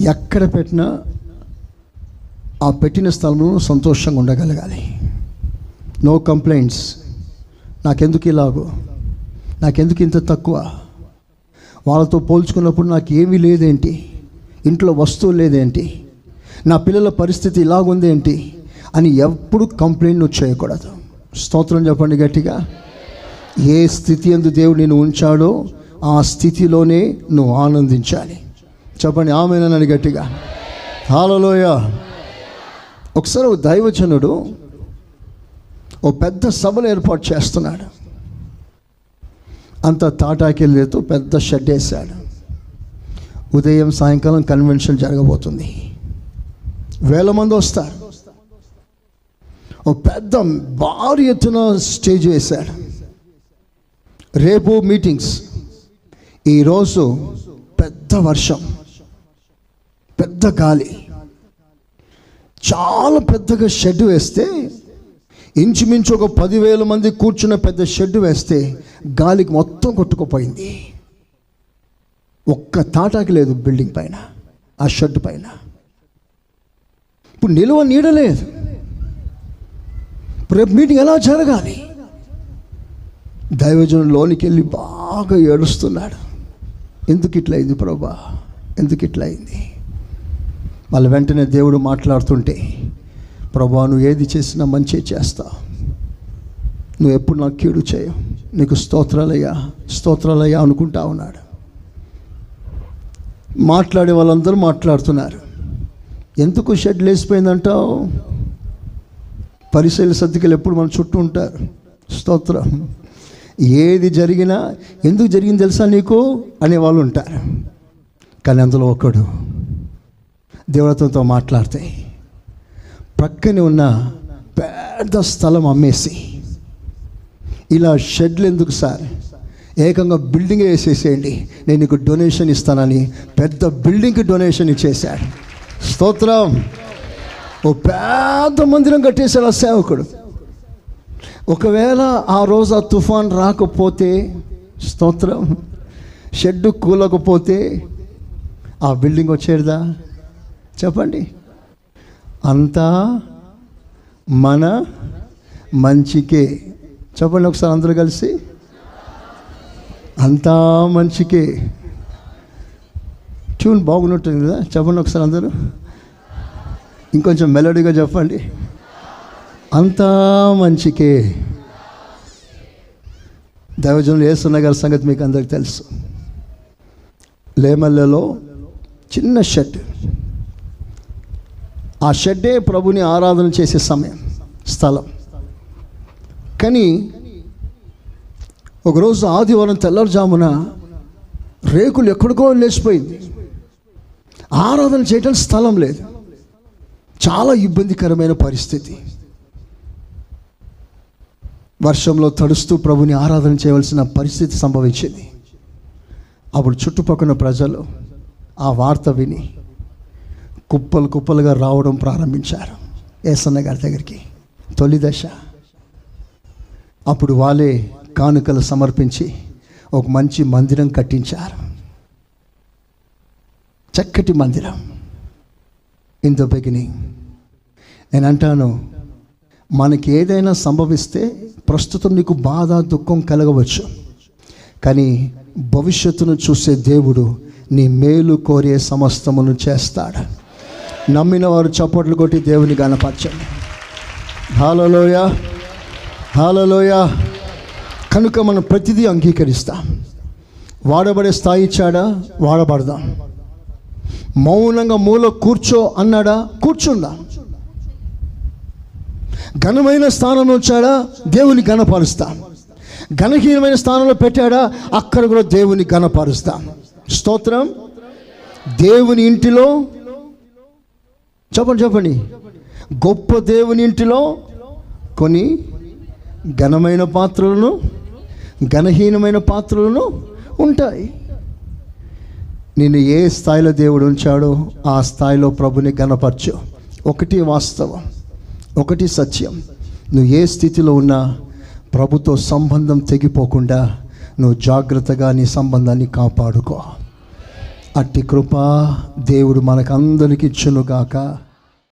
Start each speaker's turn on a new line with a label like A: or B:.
A: ఎక్కడ పెట్టినా ఆ పెట్టిన స్థలంలో సంతోషంగా ఉండగలగాలి. నో కంప్లైంట్స్ నాకెందుకు ఇలాగో? నాకెందుకు ఇంత తక్కువ? వాళ్ళతో పోల్చుకున్నప్పుడు నాకు ఏమీ లేదేంటి? ఇంట్లో వస్తువు లేదేంటి? నా పిల్లల పరిస్థితి ఇలాగుందేంటి? అని ఎప్పుడు కంప్లైంట్ నువ్వు చేయకూడదు. స్తోత్రం చెప్పండి గట్టిగా. ఏ స్థితి ఎందు దేవుడు నేను ఉంచాడో ఆ స్థితిలోనే నువ్వు ఆనందించాలి. చెప్పండి ఆమెనని గట్టిగా. హాలలోయ. ఒకసారి ఒక దైవజనుడు ఓ పెద్ద సభను ఏర్పాటు చేస్తున్నాడు. అంత తాటాకెళ్ళేతో పెద్ద షెడ్ వేసాడు ఉదయం సాయంకాలం కన్వెన్షన్ జరగబోతుంది. వేల మంది వస్తారు. ఓ పెద్ద భారీ ఎత్తున స్టేజ్ వేశాడు. రేపు మీటింగ్స్. ఈరోజు పెద్ద వర్షం. పెద్ద గాలి. చాలా పెద్దగా షెడ్ వేస్తే ఇంచుమించు ఒక పదివేల మంది కూర్చున్న పెద్ద షెడ్ వేస్తే గాలికి మొత్తం కొట్టుకుపోయింది. ఒక్క తాటాకి లేదు బిల్డింగ్ పైన ఆ షెడ్ పైన. ఇప్పుడు నిలువ నీడలేదు రేపు మీటింగ్ ఎలా జరగాలి? దైవజనం లోనికి వెళ్ళి బాగా ఏడుస్తున్నాడు. ఎందుకు ఇట్లా అయింది ప్రభా? ఎందుకు ఇట్లా మళ్ళీ వాళ్ళ వెంటనే దేవుడు మాట్లాడుతుంటే ప్రభా నువ్వు ఏది చేసినా మంచి చేస్తావు నువ్వు ఎప్పుడు నాకు కీడు చేయవు. నీకు స్తోత్రాలయ్యా స్తోత్రాలయ్యా అనుకుంటా ఉన్నాడు. మాట్లాడే వాళ్ళందరూ మాట్లాడుతున్నారు. ఎందుకు షెడ్ లేసిపోయిందంటావు పరిశీల సర్దికలు ఎప్పుడు మన చుట్టూ ఉంటారు. స్తోత్రం. ఏది జరిగినా ఎందుకు జరిగింది తెలుసా నీకు? అనే వాళ్ళు ఉంటారు. కానీ అందులో ఒకడు దేవతలతో మాట్లాడితే ప్రక్కనే ఉన్న పెద్ద స్థలం అమ్మేసి ఇలా షెడ్లు ఎందుకు సార్? ఏకంగా బిల్డింగ్ వేసేసేయండి. నేను నీకు డొనేషన్ ఇస్తానని పెద్ద బిల్డింగ్కి డొనేషన్ ఇచ్చేశాడు. స్తోత్రం. ఓ పెద్ద మందిరం కట్టేశాడు ఆ సేవకుడు. ఒకవేళ ఆ రోజు ఆ తుఫాన్ రాకపోతే స్తోత్రం షెడ్ కూలకపోతే ఆ బిల్డింగ్ వచ్చేదా చెప్పండి. అంతా మన మంచికే. చెప్పండి ఒకసారి అందరూ కలిసి. అంతా మంచికే. ట్యూన్ బాగున్నట్టుంది కదా? చెప్పండి ఒకసారి అందరూ. ఇంకొంచెం మెలడీగా చెప్పండి. అంతా మంచికే. దైవజనులు వేస్తున్న గారి సంగతి మీకు అందరికి తెలుసు. లేమల్లెలో చిన్న షర్ట్. ఆ షెడ్డే ప్రభుని ఆరాధన చేసే సమయం స్థలం. కానీ ఒకరోజు ఆదివారం తెల్లవారుజామున రేకులు ఎక్కడికో లేచిపోయింది. ఆరాధన చేయడానికి స్థలం లేదు. చాలా ఇబ్బందికరమైన పరిస్థితి. వర్షంలో తడుస్తూ ప్రభుని ఆరాధన చేయవలసిన పరిస్థితి సంభవించింది. అప్పుడు చుట్టుపక్కల ప్రజలు ఆ వార్త విని కుప్పలు కుప్పలుగా రావడం ప్రారంభించారు. ఏసన్న గారి దగ్గరికి. తొలి దశ. అప్పుడు వాళ్ళే కానుకలు సమర్పించి ఒక మంచి మందిరం కట్టించారు. చక్కటి మందిరం. ఇన్ ద బిగినింగ్ నేను అంటాను మనకి ఏదైనా సంభవిస్తే ప్రస్తుతం నీకు బాధ దుఃఖం కలగవచ్చు. కానీ భవిష్యత్తును చూసే దేవుడు నీ మేలు కోరే సమస్తమును చేస్తాడు. నమ్మిన వారు చప్పట్లు కొట్టి దేవుని గణపరచండి హాలలోయ హాలలోయ కనుక మనం ప్రతిదీ అంగీకరిస్తాం. వాడబడే స్థాయి ఇచ్చాడా? వాడబడదాం. మౌనంగా మూల కూర్చో అన్నాడా? కూర్చుందాం? ఘనమైన స్థానంలో వచ్చాడా దేవుని ఘనపరుస్తాం. ఘనహీనమైన స్థానంలో పెట్టాడా? అక్కడ కూడా దేవుని ఘనపరుస్తాం. స్తోత్రం. దేవుని ఇంటిలో చెప్పండి చెప్పండి. గొప్ప దేవుని ఇంటిలో కొన్ని ఘనమైన పాత్రలను ఘనహీనమైన పాత్రలను ఉంటాయి. నేను ఏ స్థాయిలో దేవుడు ఉంచాడో ఆ స్థాయిలో ప్రభుని గణపరచు ఒకటి వాస్తవం ఒకటి సత్యం. నువ్వు ఏ స్థితిలో ఉన్నా ప్రభుతో సంబంధం తెగిపోకుండా నువ్వు జాగ్రత్తగా నీ సంబంధాన్ని కాపాడుకో. అట్టి కృప దేవుడు మనకందరికి ఇచ్చునుగాక.